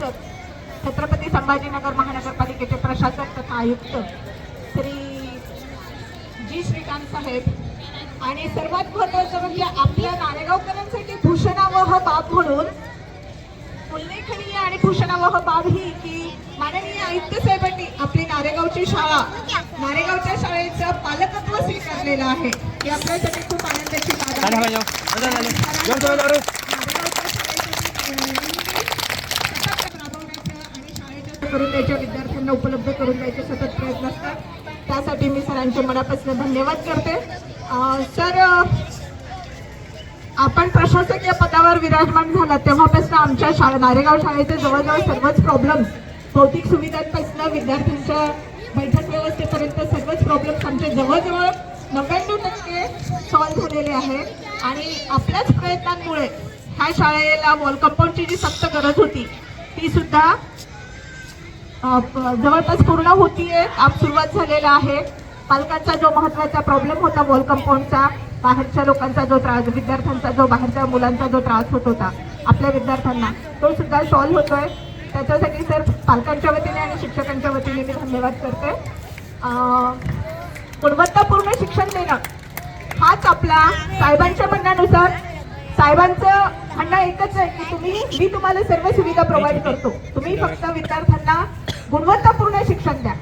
प्रशासक छत्रपती संभाजीनगर महानगरपालिकेचे प्रशासक तथा आयुक्त श्री जी श्रीकांत साहेब आणि सर्वात महत्वाचं म्हणजे आपल्या नारेगावकरांसाठी भूषणावह बाब म्हणून उल्लेखनीय आणि भूषणावह बाब ही की माननीय आयुक्त साहेबांनी आपली नारेगावची शाळा नारेगावच्या शाळेचं पालकत्व स्वीकारलेलं आहे. ही आपल्यासाठी खूप आनंदाची बाब आहे. करून द्यायच्या विद्यार्थ्यांना उपलब्ध करून द्यायचे सतत प्रयत्न असतात. त्यासाठी मी सरांचे मनापासून धन्यवाद करते. सर आपण प्रशासकीय पदावर विराजमान झाला तेव्हापासून आमच्या शाळा नारेगाव शाळेचे जवळजवळ सर्वच प्रॉब्लेम्स भौतिक सुविधांपासून विद्यार्थ्यांच्या बैठक व्यवस्थेपर्यंत सर्वच प्रॉब्लेम्स आमचे जवळजवळ नव्याण्णव टक्के सॉल्व्ह झालेले आहेत. आणि आपल्याच प्रयत्नांमुळे ह्या शाळेला वॉल कंपाऊंडची जी सक्त गरज होती ती सुद्धा जवळपास पूर्ण होतीये काम सुरुवात झालेलं आहे. पालकांचा जो महत्त्वाचा प्रॉब्लेम होता वॉल कंपाऊंडचा बाहेरच्या लोकांचा जो त्रास विद्यार्थ्यांचा जो बाहेरच्या मुलांचा जो त्रास होत होता आपल्या विद्यार्थ्यांना तो सुद्धा सॉल्व्ह होतोय. त्याच्यासाठी सर पालकांच्या वतीने आणि शिक्षकांच्या वतीने मी धन्यवाद करते. गुणवत्तापूर्ण शिक्षण देणं हाच आपला साहेबांच्या म्हणण्यानुसार साहेबांचं म्हणणं एकच आहे की तुम्ही मी तुम्हाला सर्व सुविधा प्रोव्हाइड करतो. तुम्ही फक्त विद्यार्थ्यांना गुणवत्तापूर्ण शिक्षण द्या.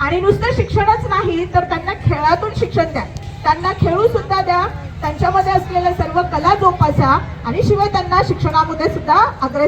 आणि नुसतं शिक्षणच नाही तर त्यांना खेळातून शिक्षण द्या. त्यांना खेळू सुद्धा द्या. त्यांच्यामध्ये असलेल्या सर्व कला जोपासा. आणि शिवाय त्यांना शिक्षणामध्ये सुद्धा अग्रेसर